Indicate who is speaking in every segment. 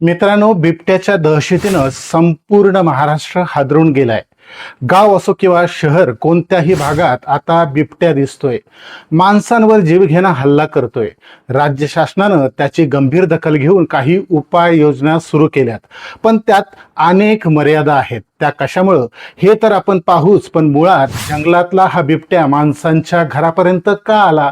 Speaker 1: मित्रांनो बिबट्याच्या दहशतीनं संपूर्ण महाराष्ट्र हादरून गेलाय. गाव असो किंवा शहर कोणत्याही भागात आता बिबट्या दिसतोय. माणसांवर जीवघेणा हल्ला करतोय. राज्य शासनानं त्याची गंभीर दखल घेऊन काही उपाययोजना सुरू केल्यात. पण त्यात अनेक मर्यादा आहेत. त्या कशामुळं? हे तर आपण पाहूच पण मुळात जंगलातला हा बिबट्या माणसांच्या घरापर्यंत का आला?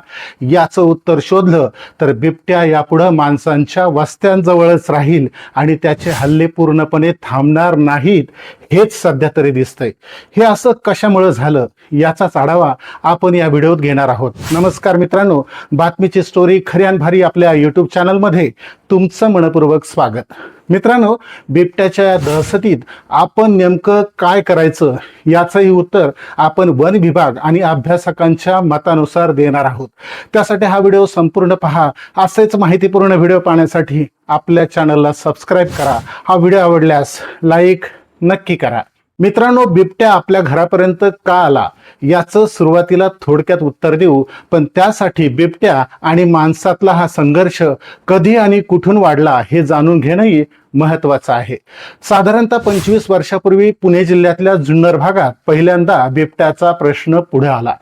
Speaker 1: याचं उत्तर शोधलं तर बिबट्या यापुढं माणसांच्या वस्त्यांजवळच राहील आणि त्याचे हल्ले पूर्णपणे थांबणार नाहीत हेच सध्या तरी दिसतंय. हे असं कशामुळं झालं? याचाच आढावा आपण या व्हिडिओत घेणार आहोत. नमस्कार मित्रांनो बातमीची स्टोरी खऱ्यान भारी आपल्या युट्यूब चॅनलमध्ये तुमचं मनपूर्वक स्वागत. मित्रांनो बिबट्याच्या या दहशतीत आपण नेमकं काय करायचं? याचंही उत्तर आपण वन विभाग आणि अभ्यासकांच्या मतानुसार देणार आहोत. त्यासाठी हा व्हिडिओ संपूर्ण पहा. असेच माहितीपूर्ण व्हिडिओ पाहण्यासाठी आपल्या चॅनलला सबस्क्राईब करा. हा व्हिडिओ आवडल्यास लाईक नक्की करा. मित्रांनो बिबट्या आपल्या घरापर्यंत का आला? याचं सुरुवातीला थोडक्यात उत्तर देऊ पण त्यासाठी बिबट्या आणि माणसातला हा संघर्ष कधी आणि कुठून वाढला हे जाणून घेणंही महत्वाचं आहे. साधारणतः पंचवीस वर्षापूर्वी पुणे जिल्ह्यातल्या जुन्नर भागात पहिल्यांदा बिबट्याचा प्रश्न पुढे आला.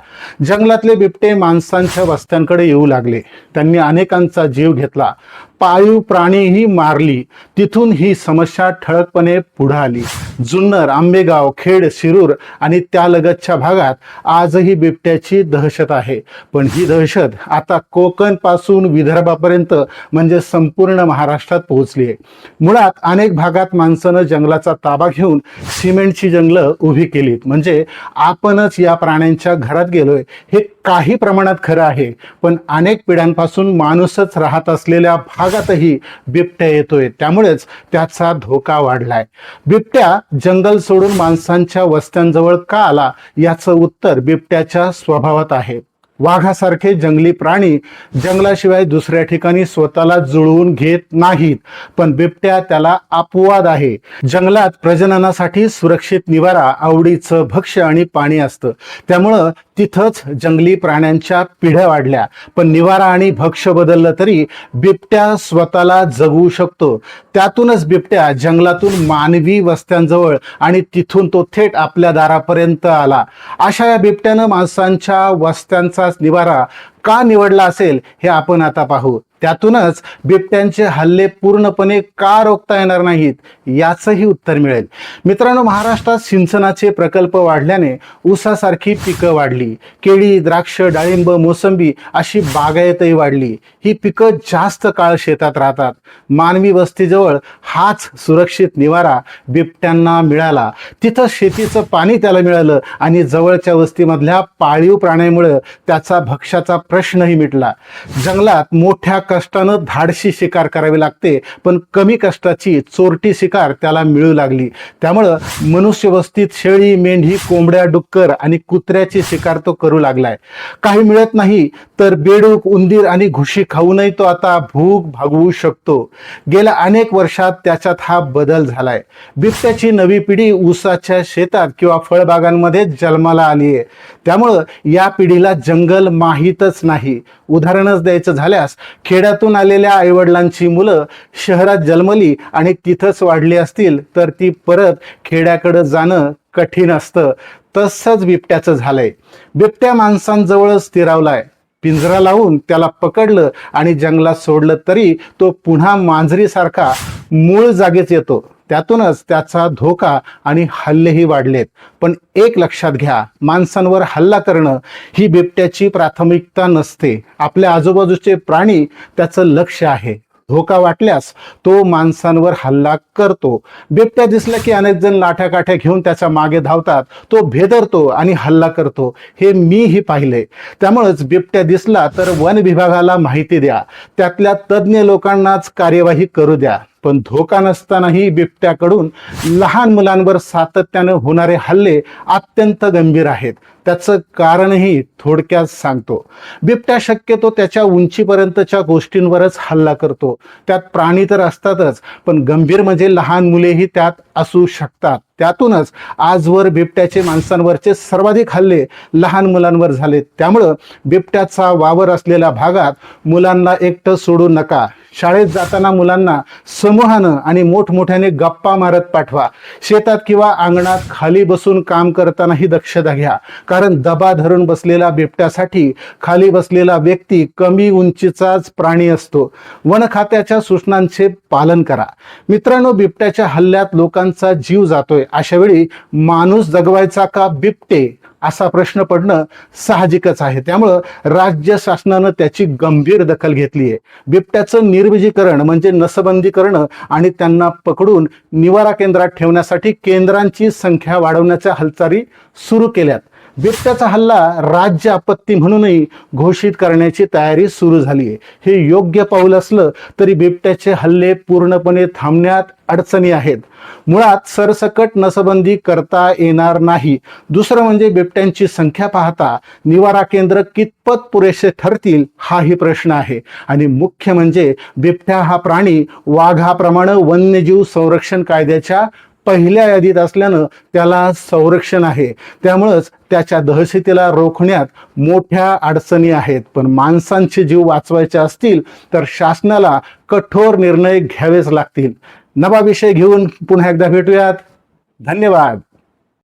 Speaker 1: जंगलातले बिबटे माणसांच्या वस्त्यांकडे येऊ लागले. त्यांनी अनेकांचा जीव घेतला. पाळीव प्राणीही मारली. तिथून ही समस्या ठळकपणे पुढे आली. जुन्नर आंबेगाव खेड शिरूर आणि त्यालगतच्या भागात आजही बिबट्याची दहशत आहे. पण ही दहशत आता कोकणपासून विदर्भापर्यंत म्हणजे संपूर्ण महाराष्ट्रात पोहोचली आहे. मुळात अनेक भागात माणसानं जंगलाचा ताबा घेऊन सिमेंटची जंगलं उभी केलीत. म्हणजे आपणच या प्राण्यांच्या घरात गेलोय. हे काही प्रमाणात खरं आहे पण अनेक पिढ्यांपासून माणूसच राहत असलेल्या भागातही बिबट्या येतोय. त्यामुळेच त्याचा धोका वाढलाय. बिबट्या जंगल सोडून माणसांच्या वस्त्यांजवळ का आला? याचं उत्तर बिबट्याच्या स्वभावात आहे. वाघासारखे जंगली प्राणी जंगलाशिवाय दुसऱ्या ठिकाणी स्वतःला जुळवून घेत नाहीत. पण बिबट्या त्याला अपवाद आहे. जंगलात प्रजननासाठी सुरक्षित निवारा आवडीचं भक्ष्य आणि पाणी असतं. त्यामुळं तिथंच जंगली प्राण्यांच्या पिढ्या वाढल्या. पण निवारा आणि भक्ष्य बदललं तरी बिबट्या स्वतःला जगवू शकतो. त्यातूनच बिबट्या जंगलातून मानवी वस्त्यांजवळ आणि तिथून तो थेट आपल्या दारापर्यंत आला. अशा या बिबट्यानं माणसांच्या वस्त्यांचा निवारा का निवडला असेल हे आपण आता पाहू. त्यातूनच बिबट्यांचे हल्ले पूर्णपणे का रोखता येणार नाहीत याचंही उत्तर मिळेल. मित्रांनो महाराष्ट्रात सिंचनाचे प्रकल्प वाढल्याने ऊसासारखी पिकं वाढली. केळी द्राक्ष डाळिंब मोसंबी अशी बागायतही वाढली. ही पिकं जास्त काळ शेतात राहतात. मानवी वस्तीजवळ हाच सुरक्षित निवारा बिबट्यांना मिळाला. तिथं शेतीचं पाणी त्याला मिळालं आणि जवळच्या वस्तीमधल्या पाळीव प्राण्यामुळे त्याचा भक्ष्याचा प्रश्नही मिटला. जंगलात मोठ्या कष्टानं धाडशी शिकार करावी लागते पण कमी कष्टाची चोरटी शिकार त्याला मिळू लागली. त्यामुळं मनुष्यवस्तीत शेळी मेंढी कोंबड्या डुक्कर आणि कुत्र्याची शिकार तो करू लागलाय. काही मिळत नाही तर बेडूक उंदीर आणि घुशी खाऊनही तो आता भूक भागवू शकतो. गेल्या अनेक वर्षात त्याच्यात हा बदल झालाय. बिबट्याची नवी पिढी ऊसाच्या शेतात किंवा फळबागांमध्ये जन्माला आली आहे त्यामुळं या पिढीला जंगल माहीतच नाही. उदाहरणच द्यायचं झाल्यास खेड्यातून आलेल्या आईवडिलांची मुलं शहरात जन्मली आणि तिथंच वाढली असतील तर ती परत खेड्याकडं जाणं कठीण असतं. तसंच बिबट्याचं झालंय. बिबट्या माणसांजवळच स्थिरावलाय. पिंजरा लावून त्याला पकडलं आणि जंगलात सोडलं तरी तो पुन्हा मांजरीसारखा मूळ जागेच येतो. त्यातूनच त्याचा धोका आणि हल्लेही वाढलेत. पण एक लक्षात घ्या माणसांवर हल्ला करणं ही बिबट्याची प्राथमिकता नसते. आपल्या आजूबाजूचे प्राणी त्याचं लक्ष आहे. धोका वाटल्यास तो माणसांवर हल्ला करतो. बिबट्या दिसला की अनेक जण लाठ्या काठ्या घेऊन त्याच्यामागे धावतात. तो भेदरतो आणि हल्ला करतो. हे मीही पाहिले. त्यामुळेच बिबट्या दिसला तर वन विभागाला माहिती द्या. त्यातल्या तज्ज्ञ लोकांनाच कार्यवाही करू द्या. पण धोका नसतानाही बिबट्याकडून लहान मुलांवर सातत्यानं होणारे हल्ले अत्यंत गंभीर आहेत. त्याचं कारणही थोडक्यात सांगतो. बिबट्या शक्यतो त्याच्या उंचीपर्यंतच्या गोष्टींवरच हल्ला करतो. त्यात प्राणी तर असतातच पण गंभीर म्हणजे लहान मुलेही त्यात असू शकतात. त्यातूनच आजवर बिबट्याचे माणसांवरचे सर्वाधिक हल्ले लहान मुलांवर झाले त्यामुळं बिबट्याचा वावर असलेल्या भागात मुलांना एकटं सोडू नका. शाळेत जाताना मुलांना समूहानं आणि मोठमोठ्याने गप्पा मारत पाठवा. शेतात किंवा अंगणात खाली बसून काम करतानाही दक्षता घ्या. कारण दबा धरून बसलेला बिबट्यासाठी खाली बसलेला व्यक्ती कमी उंचीचाच प्राणी असतो. वन खात्याच्या सूचनांचे पालन करा. मित्रांनो बिबट्याच्या हल्ल्यात लोकांचा जीव जातोय. अशा वेळी माणूस जगवायचा का बिबटे? असा प्रश्न पडणं साहजिकच आहे. त्यामुळं राज्य शासनानं त्याची गंभीर दखल घेतली आहे. बिबट्याचं निर्विजीकरण म्हणजे नसबंदी करणं आणि त्यांना पकडून निवारा केंद्रात ठेवण्यासाठी केंद्रांची संख्या वाढवण्याच्या हालचाली सुरू केल्यात. बिबट्याचा हल्ला राज्य आपत्ती म्हणूनही घोषित करण्याची तयारी सुरू झाली आहे. हे योग्य पाऊल असलं तरी बिबट्याचे हल्ले पूर्णपणे थांबण्यात अडचणी आहेत. मुळात सरसकट नसबंदी करता येणार नाही. दुसरं म्हणजे बिबट्यांची संख्या पाहता निवारा केंद्र कितपत पुरेसे ठरतील हाही प्रश्न आहे. आणि मुख्य म्हणजे बिबट्या हा प्राणी वाघाप्रमाणे वन्यजीव संरक्षण कायद्याच्या पहिल्या यादीत असल्यानं त्याला संरक्षण आहे. त्यामुळंच त्याच्या दहशतीला रोखण्यात मोठ्या अडचणी आहेत. पण माणसांचे जीव वाचवायचे असतील तर शासनाला कठोर निर्णय घ्यावेच लागतील. नवा विषय घेऊन पुन्हा एकदा भेटूयात. धन्यवाद.